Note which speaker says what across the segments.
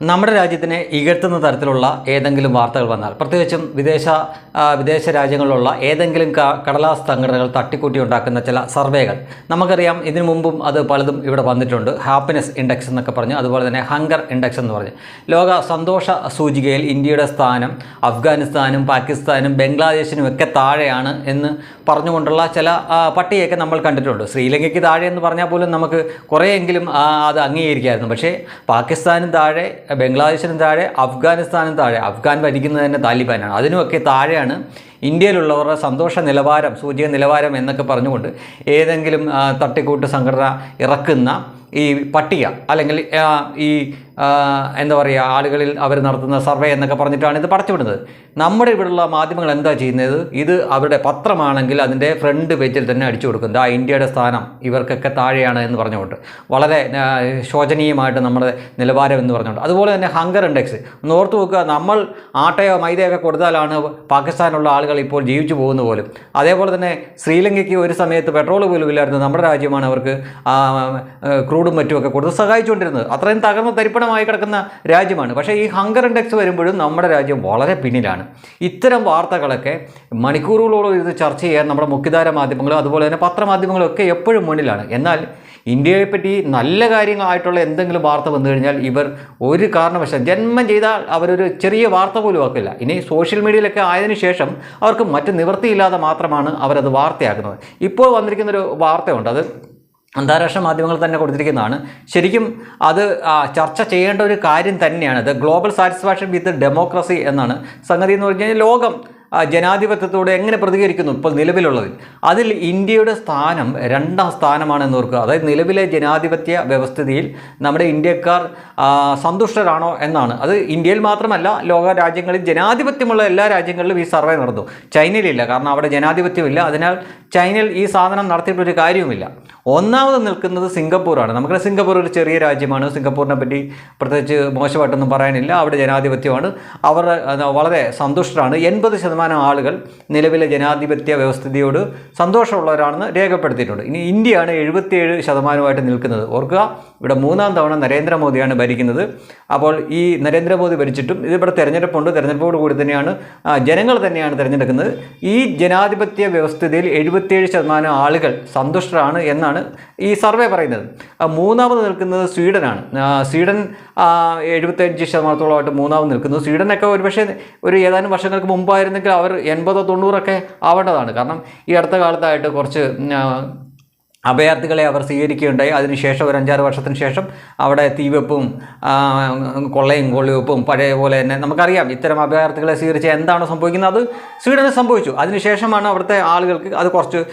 Speaker 1: നമ്മുടെ രാജ്യത്തിനെ ഇകഴ്ത്തുന്ന തരത്തിലുള്ള ഏതെങ്കിലും വാർത്തകൾ വന്നാൽ പ്രത്യേകിച്ചും വിദേശ വിദേശ രാജ്യങ്ങളിലുള്ള ഏതെങ്കിലും കടലാസ് സംഘടനകൾ തട്ടിക്കൂട്ടി ഉണ്ടാക്കുന്ന ചില സർവേകൾ. നമുക്കറിയാം ഇതിനു മുമ്പും അത് പലതും ഇവിടെ വന്നിട്ടുണ്ട്. ഹാപ്പിനെസ് ഇൻഡെക്സ് എന്നൊക്കെ പറഞ്ഞു. അതുപോലെ തന്നെ ഹങ്കർ ഇൻഡെക്സ് എന്ന് പറഞ്ഞു. ലോക സന്തോഷ സൂചികയിൽ ഇന്ത്യയുടെ സ്ഥാനം അഫ്ഗാനിസ്ഥാനും പാകിസ്ഥാനും ബംഗ്ലാദേശിനും ഒക്കെ താഴെയാണ് എന്ന് പറഞ്ഞുകൊണ്ടുള്ള ചില പട്ടികയൊക്കെ നമ്മൾ കണ്ടിട്ടുണ്ട്. ശ്രീലങ്കയ്ക്ക് താഴെ എന്ന് പറഞ്ഞാൽ പോലും നമുക്ക് കുറേയെങ്കിലും അത് അംഗീകരിക്കായിരുന്നു. പക്ഷേ പാകിസ്ഥാനും താഴെ ബംഗ്ലാദേശിനും താഴെ അഫ്ഗാനിസ്ഥാനും താഴെ. അഫ്ഗാൻ ഭരിക്കുന്നത് തന്നെ താലിബാനാണ്. അതിനുമൊക്കെ താഴെയാണ് ഇന്ത്യയിലുള്ളവരുടെ സന്തോഷ നിലവാരം സൂചിക നിലവാരം എന്നൊക്കെ പറഞ്ഞുകൊണ്ട് ഏതെങ്കിലും തട്ടിക്കൂട്ട് സംഘടന ഇറക്കുന്ന ഈ പട്ടിക അല്ലെങ്കിൽ ഈ എന്താ പറയുക ആളുകളിൽ അവർ നടത്തുന്ന സർവേ എന്നൊക്കെ പറഞ്ഞിട്ടാണ് ഇത് പടച്ചുവിടുന്നത്. നമ്മുടെ ഇവിടെയുള്ള മാധ്യമങ്ങൾ എന്താ ചെയ്യുന്നത്? ഇത് അവരുടെ പത്രമാണെങ്കിൽ അതിന്റെ ഫ്രണ്ട് പേജിൽ തന്നെ അടിച്ചു കൊടുക്കും. ആ ഇന്ത്യയുടെ സ്ഥാനം ഇവർക്കൊക്കെ താഴെയാണ് എന്ന് പറഞ്ഞുകൊണ്ട്. വളരെ ശോചനീയമായിട്ട് നമ്മുടെ നിലവാരം എന്ന് പറഞ്ഞുകൊണ്ട്. അതുപോലെ തന്നെ ഹങ്കർ ഇൻഡെക്സ് ഒന്ന് ഓർത്ത് നോക്കുക നമ്മൾ ആട്ടയോ മൈദയൊക്കെ കൊടുത്താലാണ് പാകിസ്ഥാനുള്ള ആളുകൾ ഇപ്പോൾ ജീവിച്ചു പോകുന്ന പോലും. അതേപോലെ തന്നെ ശ്രീലങ്കയ്ക്ക് ഒരു സമയത്ത് പെട്രോൾ പോലും ഇല്ലായിരുന്നു നമ്മുടെ രാജ്യമാണ് അവർക്ക് ക്രൂഡും മറ്റുമൊക്കെ കൊടുത്ത് സഹായിച്ചുകൊണ്ടിരുന്നത്. അത്രയും തകർന്ന തരിപ്പണമായി കിടക്കുന്ന രാജ്യമാണ്. പക്ഷേ ഈ ഹങ്കർ ഇൻഡെക്സ് വരുമ്പോഴും നമ്മുടെ രാജ്യം വളരെ പിന്നിലാണ്. ഇത്തരം വാർത്തകളൊക്കെ മണിക്കൂറുകളോളം ഇത് ചർച്ച ചെയ്യാൻ നമ്മുടെ മുഖ്യധാര മാധ്യമങ്ങളും അതുപോലെ തന്നെ പത്രമാധ്യമങ്ങളും ഒക്കെ എപ്പോഴും മുന്നിലാണ്. എന്നാൽ ഇന്ത്യയെപ്പറ്റി നല്ല കാര്യങ്ങളായിട്ടുള്ള എന്തെങ്കിലും വാർത്ത വന്നു കഴിഞ്ഞാൽ ഇവർ ഒരു കാരണവശാൽ ജന്മം ചെയ്താൽ അവരൊരു ചെറിയ വാർത്ത പോലും ആക്കില്ല. ഇനി സോഷ്യൽ മീഡിയയിലൊക്കെ ആയതിനു ശേഷം അവർക്ക് മറ്റ് നിവൃത്തിയില്ലാതെ മാത്രമാണ് അവരത് വാർത്തയാക്കുന്നത്. ഇപ്പോൾ വന്നിരിക്കുന്നൊരു വാർത്തയുണ്ട്. അത് അന്താരാഷ്ട്ര മാധ്യമങ്ങൾ തന്നെ കൊടുത്തിരിക്കുന്നതാണ്. ശരിക്കും അത് ചർച്ച ചെയ്യേണ്ട ഒരു കാര്യം തന്നെയാണ്. ഇത് ഗ്ലോബൽ സാറ്റിസ്ഫാക്ഷൻ വിത്ത് ഡെമോക്രസി എന്നാണ് സംഗതി എന്ന് പറഞ്ഞു കഴിഞ്ഞാൽ ലോകം ജനാധിപത്യത്തോട് എങ്ങനെ പ്രതികരിക്കുന്നു ഇപ്പോൾ നിലവിലുള്ളതിൽ അതിൽ ഇന്ത്യയുടെ സ്ഥാനം രണ്ടാം സ്ഥാനമാണെന്ന് ഓർക്കുക. അതായത് നിലവിലെ ജനാധിപത്യ വ്യവസ്ഥിതിയിൽ നമ്മുടെ ഇന്ത്യക്കാർ സന്തുഷ്ടരാണോ എന്നാണ്. അത് ഇന്ത്യയിൽ മാത്രമല്ല ലോക രാജ്യങ്ങളിൽ ജനാധിപത്യമുള്ള എല്ലാ രാജ്യങ്ങളിലും ഈ സർവേ നടന്നു. ചൈനയിലില്ല കാരണം അവിടെ ജനാധിപത്യമില്ല. അതിനാൽ ചൈനയിൽ ഈ സാധനം നടത്തിയിട്ടൊരു കാര്യവുമില്ല. ഒന്നാമത് നിൽക്കുന്നത് സിംഗപ്പൂരാണ്. നമുക്ക് സിംഗപ്പൂർ ഒരു ചെറിയ രാജ്യമാണ്. സിംഗപ്പൂരിനെ പറ്റി പ്രത്യേകിച്ച് മോശമായിട്ടൊന്നും പറയാനില്ല. അവിടെ ജനാധിപത്യമാണ്. അവർ വളരെ സന്തുഷ്ടരാണ്. എൺപത് ശതമാനം ആളുകൾ നിലവിലെ ജനാധിപത്യ വ്യവസ്ഥിതിയോട് സന്തോഷമുള്ളവരാണെന്ന് രേഖപ്പെടുത്തിയിട്ടുണ്ട്. ഇനി ഇന്ത്യയാണ് എഴുപത്തിയേഴ് ശതമാനമായിട്ട് നിൽക്കുന്നത്. ഓർക്കുക ഇവിടെ മൂന്നാം തവണ നരേന്ദ്രമോദിയാണ് ഭരിക്കുന്നത്. അപ്പോൾ ഈ നരേന്ദ്രമോദി ഭരിച്ചിട്ടും ഇതിവിടെ തെരഞ്ഞെടുപ്പുണ്ട്. തെരഞ്ഞെടുപ്പോട് കൂടി തന്നെയാണ് ജനങ്ങൾ തന്നെയാണ് തിരഞ്ഞെടുക്കുന്നത്. ഈ ജനാധിപത്യ വ്യവസ്ഥിതിയിൽ എഴുപത്തിയേഴ് ശതമാനം ആളുകൾ സന്തുഷ്ടരാണ് എന്നാണ് ഈ സർവേ പറയുന്നത്. മൂന്നാമത് നിൽക്കുന്നത് സ്വീഡനാണ്. സ്വീഡൻ എഴുപത്തഞ്ച് ശതമാനത്തോളമായിട്ട് മൂന്നാമത് നിൽക്കുന്നു. സ്വീഡനൊക്കെ ഒരുപക്ഷെ ഒരു ഏതാനും വർഷങ്ങൾക്ക് മുമ്പായിരുന്നെങ്കിൽ അവർ എൺപതോ തൊണ്ണൂറൊക്കെ ആവേണ്ടതാണ്. കാരണം ഈ അടുത്ത കാലത്തായിട്ട് കുറച്ച് അഭയാർത്ഥികളെ അവർ സ്വീകരിക്കുകയുണ്ടായി. അതിനുശേഷം ഒരു അഞ്ചാറ് വർഷത്തിന് ശേഷം അവിടെ തീവെപ്പും കൊള്ളയും കൊള്ളിവെപ്പും പഴയ പോലെ തന്നെ നമുക്കറിയാം ഇത്തരം അഭയാർത്ഥികളെ സ്വീകരിച്ച എന്താണ് സംഭവിക്കുന്നത്? അത് സ്വീഡനിൽ സംഭവിച്ചു. അതിനുശേഷമാണ് അവിടുത്തെ ആളുകൾക്ക് അത് കുറച്ച്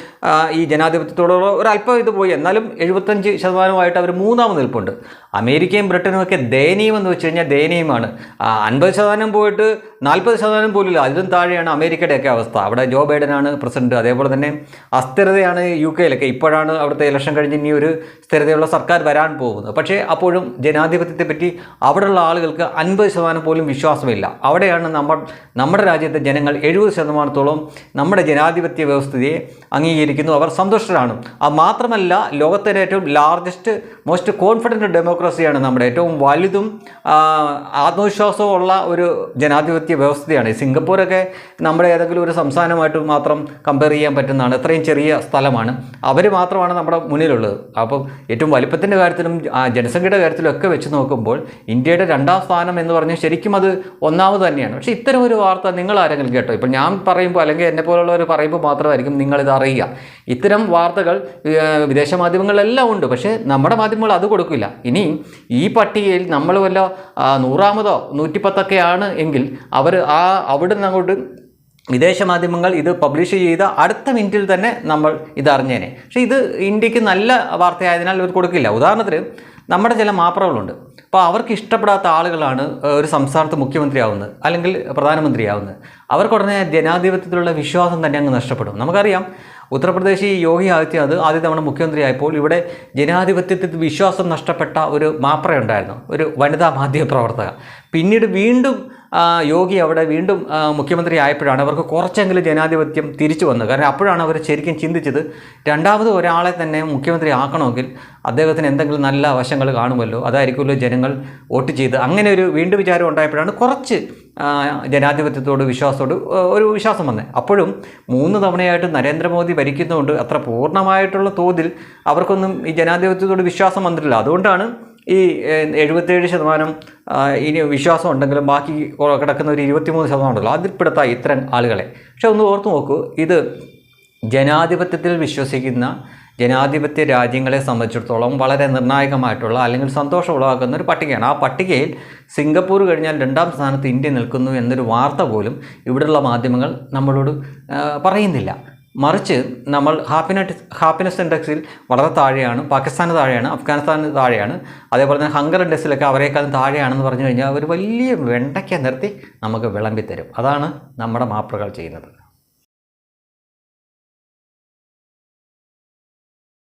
Speaker 1: ഈ ജനാധിപത്യത്തോടുള്ള ഒരു അല്പം ഇത് പോയി. എന്നാലും എഴുപത്തഞ്ച് ശതമാനമായിട്ട് അവർ മൂന്നാമത് നിൽപ്പുണ്ട്. അമേരിക്കയും ബ്രിട്ടനും ഒക്കെ ദയനീയം എന്ന് വെച്ച് കഴിഞ്ഞാൽ ദയനീയമാണ്. അൻപത് ശതമാനം പോയിട്ട് നാൽപ്പത് ശതമാനം പോലും ഇല്ല. അതിലും താഴെയാണ് അമേരിക്കയുടെയൊക്കെ അവസ്ഥ. അവിടെ ജോ ബൈഡനാണ് പ്രസിഡന്റ്. അതേപോലെ തന്നെ അസ്ഥിരതയാണ് യു കെയിലൊക്കെ. ഇപ്പോഴാണ് അവിടുത്തെ ഇലക്ഷൻ കഴിഞ്ഞ് ഇനി ഒരു സ്ഥിരതയുള്ള സർക്കാർ വരാൻ പോകുന്നത് പക്ഷേ അപ്പോഴും ജനാധിപത്യത്തെ പറ്റി അവിടെയുള്ള ആളുകൾക്ക് അൻപത് ശതമാനം പോലും വിശ്വാസമില്ല. അവിടെയാണ് നമ്മൾ നമ്മുടെ രാജ്യത്തെ ജനങ്ങൾ എഴുപത് ശതമാനത്തോളം നമ്മുടെ ജനാധിപത്യ വ്യവസ്ഥയെ അംഗീകരിക്കുന്നു. അവർ സന്തുഷ്ടരാണ്. അത് മാത്രമല്ല ലോകത്തിലെ ഏറ്റവും ലാർജസ്റ്റ് മോസ്റ്റ് കോൺഫിഡന്റ് ഡെമോക്രസിയാണ് നമ്മുടെ ഏറ്റവും വലുതും ആത്മവിശ്വാസവും ഒരു ജനാധിപത്യ വ്യവസ്ഥയാണ്. സിംഗപ്പൂരൊക്കെ നമ്മുടെ ഏതെങ്കിലും ഒരു സംസ്ഥാനമായിട്ട് മാത്രം കമ്പയർ ചെയ്യാൻ പറ്റുന്നതാണ്. ഇത്രയും ചെറിയ സ്ഥലമാണ്. അവർ മാത്രമാണ് നമ്മുടെ മുന്നിലുള്ളത്. അപ്പം ഏറ്റവും വലിപ്പത്തിന്റെ കാര്യത്തിലും ജനസംഖ്യയുടെ കാര്യത്തിലും ഒക്കെ വെച്ച് നോക്കുമ്പോൾ ഇന്ത്യയുടെ രണ്ടാം സ്ഥാനം എന്ന് പറഞ്ഞാൽ ശരിക്കും അത് ഒന്നാമത് തന്നെയാണ്. പക്ഷേ ഇത്തരം ഒരു വാർത്ത നിങ്ങൾ ആരെങ്കിലും കേട്ടോ? ഇപ്പോൾ ഞാൻ പറയുമ്പോൾ അല്ലെങ്കിൽ എന്നെ പോലുള്ളവർ പറയുമ്പോൾ മാത്രമായിരിക്കും നിങ്ങളിത് അറിയുക. ഇത്തരം വാർത്തകൾ വിദേശ മാധ്യമങ്ങളിലെല്ലാം ഉണ്ട്. പക്ഷേ നമ്മുടെ മാധ്യമങ്ങൾ അത് കൊടുക്കില്ല. ഇനി ഈ പട്ടികയിൽ നമ്മൾ വല്ല നൂറാമതോ നൂറ്റിപ്പത്തൊക്കെയാണ് എങ്കിൽ അവർ ആ അവിടെ നിന്ന് അങ്ങോട്ട് വിദേശ മാധ്യമങ്ങൾ ഇത് പബ്ലിഷ് ചെയ്ത അടുത്ത മിനിറ്റിൽ തന്നെ നമ്മൾ ഇത് അറിഞ്ഞേനെ പക്ഷേ ഇത് ഇന്ത്യയ്ക്ക് നല്ല വാർത്തയായതിനാൽ ഇത് കൊടുക്കില്ല. ഉദാഹരണത്തിന് നമ്മുടെ ചില മാപ്പറകളുണ്ട്. അപ്പോൾ അവർക്ക് ഇഷ്ടപ്പെടാത്ത ആളുകളാണ് ഒരു സംസ്ഥാനത്ത് മുഖ്യമന്ത്രിയാവുന്നത് അല്ലെങ്കിൽ പ്രധാനമന്ത്രിയാവുന്നത്. അവർക്കുടനെ ജനാധിപത്യത്തിലുള്ള വിശ്വാസം തന്നെ അങ്ങ് നഷ്ടപ്പെടും. നമുക്കറിയാം ഉത്തർപ്രദേശ് യോഗി ആദിത്യനാഥ് ആദ്യ തവണ മുഖ്യമന്ത്രിയായപ്പോൾ ഇവിടെ ജനാധിപത്യത്തിൽ വിശ്വാസം നഷ്ടപ്പെട്ട ഒരു മാപ്രയുണ്ടായിരുന്നു ഒരു വനിതാ മാധ്യമ പ്രവർത്തക പിന്നീട് വീണ്ടും യോഗി അവിടെ വീണ്ടും മുഖ്യമന്ത്രി ആയപ്പോഴാണ് അവർക്ക് കുറച്ചെങ്കിലും ജനാധിപത്യം തിരിച്ചു വന്നത്. കാരണം അപ്പോഴാണ് അവർ ശരിക്കും ചിന്തിച്ചത് രണ്ടാമത് ഒരാളെ തന്നെ മുഖ്യമന്ത്രി ആക്കണമെങ്കിൽ അദ്ദേഹത്തിന് എന്തെങ്കിലും നല്ല വശങ്ങൾ കാണുമല്ലോ അതായിരിക്കുമല്ലോ ജനങ്ങൾ വോട്ട് ചെയ്ത്. അങ്ങനെ ഒരു വീണ്ടും വിചാരം ഉണ്ടായപ്പോഴാണ് കുറച്ച് ജനാധിപത്യത്തോട് വിശ്വാസത്തോട് ഒരു വിശ്വാസം വന്നത്. അപ്പോഴും മൂന്ന് തവണയായിട്ട് നരേന്ദ്രമോദി ഭരിക്കുന്നതുകൊണ്ട് അത്ര പൂർണമായിട്ടുള്ള തോതിൽ അവർക്കൊന്നും ഈ ജനാധിപത്യത്തോട് വിശ്വാസം വന്നിട്ടില്ല. അതുകൊണ്ടാണ് ഈ എഴുപത്തേഴ് ശതമാനം ഇനി വിശ്വാസം ഉണ്ടെങ്കിലും ബാക്കി കിടക്കുന്ന ഒരു ഇരുപത്തിമൂന്ന് ശതമാനം ഉണ്ടല്ലോ അതിൽപ്പെടുത്ത ഇത്തരം ആളുകളെ. പക്ഷെ ഒന്ന് ഓർത്ത് നോക്കൂ ഇത് ജനാധിപത്യത്തിൽ വിശ്വസിക്കുന്ന ജനാധിപത്യ രാജ്യങ്ങളെ സംബന്ധിച്ചിടത്തോളം വളരെ നിർണായകമായിട്ടുള്ള അല്ലെങ്കിൽ സന്തോഷം ഉളവാക്കുന്ന ഒരു പട്ടികയാണ്. ആ പട്ടികയിൽ സിംഗപ്പൂർ കഴിഞ്ഞാൽ രണ്ടാം സ്ഥാനത്ത് ഇന്ത്യ നിൽക്കുന്നു എന്നൊരു വാർത്ത പോലും ഇവിടെയുള്ള മാധ്യമങ്ങൾ നമ്മളോട് പറയുന്നില്ല. മറിച്ച് നമ്മൾ ഹാപ്പിനെസ് ഹാപ്പിനെസ് ഇൻഡെക്സിൽ വളരെ താഴെയാണ് പാകിസ്ഥാന് താഴെയാണ് അഫ്ഗാനിസ്ഥാന് താഴെയാണ് അതേപോലെ തന്നെ ഹങ്കർ ഇൻഡെക്സിലൊക്കെ അവരെക്കാളും താഴെയാണെന്ന് പറഞ്ഞു കഴിഞ്ഞാൽ അവർ വലിയ വെണ്ടയ്ക്ക നിർത്തി നമുക്ക് വിളമ്പിത്തരും. അതാണ് നമ്മുടെ മാപ്പുകൾ ചെയ്യുന്നത്.